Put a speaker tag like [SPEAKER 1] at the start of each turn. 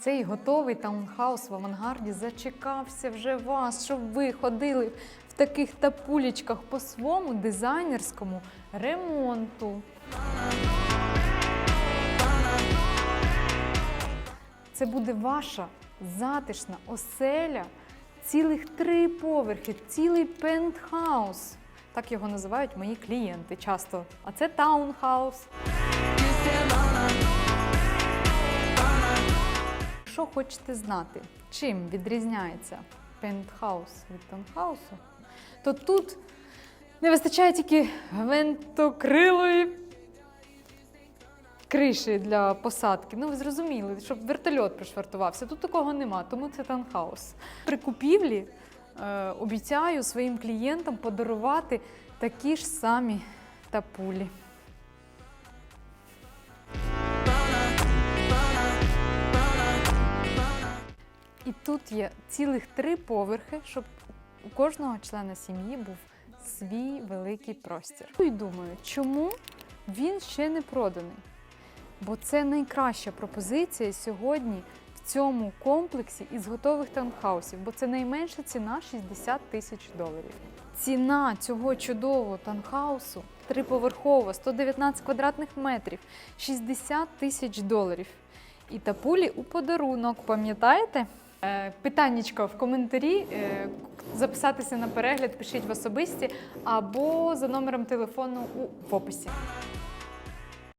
[SPEAKER 1] Цей готовий таунхаус в авангарді зачекався вже вас, щоб ви ходили в таких тапулічках по своєму дизайнерському ремонту. Це буде ваша затишна оселя, цілих три поверхи, цілий пентхаус. Так його називають мої клієнти часто. А це таунхаус. Якщо хочете знати, чим відрізняється пентхаус від таунхаусу, то тут не вистачає тільки гвинтокрилої криші для посадки. Ну, ви зрозуміли, щоб вертольот пришвартувався. Тут такого нема, тому це таунхаус. При купівлі е, обіцяю своїм клієнтам подарувати такі ж самі тапулі. Тут є цілих три поверхи, щоб у кожного члена сім'ї був свій великий простір. І думаю, чому він ще не проданий? Бо це найкраща пропозиція сьогодні в цьому комплексі із готових таунхаусів, бо це найменша ціна 60 тисяч доларів. Ціна цього чудового таунхаусу триповерхова, 119 квадратних метрів, 60 тисяч доларів. І тапулі у подарунок, пам'ятаєте? Е, Питаннячко в коментарі, е, записатися на перегляд, пишіть в особисті або за номером телефону у описі.